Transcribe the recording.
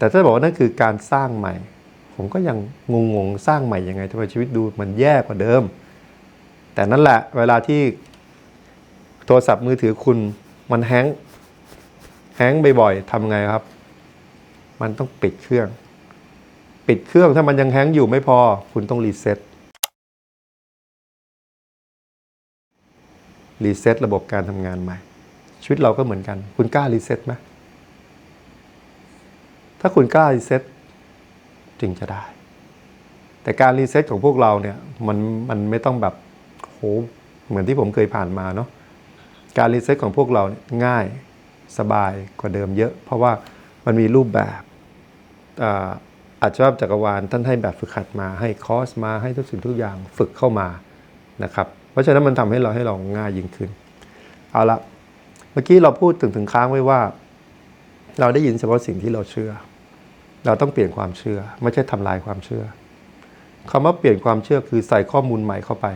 แต่ถ้าบอกว่านั่นคือการสร้างใหม่ ผมก็ยังงงๆสร้างใหม่ยังไงทำไมชีวิตดูมันแย่กว่าเดิม แต่นั่นแหละเวลาที่โทรศัพท์มือถือคุณมันแฮงก์แฮงก์บ่อยๆทำไงครับ มันต้องปิดเครื่อง ปิดเครื่องถ้ามันยังแฮงก์อยู่ไม่พอ คุณต้องรีเซ็ตรีเซ็ตระบบการทำงานใหม่ ชีวิตเราก็เหมือนกัน คุณกล้ารีเซ็ตไหม ถ้าคุณกล้ารีเซ็ตจึงจะได้ แต่การรีเซ็ตของพวกเราเนี่ยมันมันไม่ต้องแบบโหเหมือนที่ผมเคยผ่านมาเนาะการรีเซ็ตของพวกเราเง่ายสบายกว่าเดิมเยอะ เพราะว่ามันมีรูปแบบอ่าอาจจะจักรวาลท่านให้แบบฝึกหัดมาให้คอร์สมาให้ทุกสิ่งทุกอย่างฝึกเข้ามานะครับ เพราะฉะนั้นมันทำให้เราให้เราง่ายยิ่งขึ้น เอาละเมื่อกี้เราพูดถึงถึงค้างไว้ว่า เราได้ยินเฉพาะสิ่งที่เราเชื่อ เราต้องเปลี่ยนความเชื่อ ไม่ใช่ทำลายความเชื่อคำว่าเปลี่ยนความเชื่อคือใส่ข้อมูลใหม่เข้าไป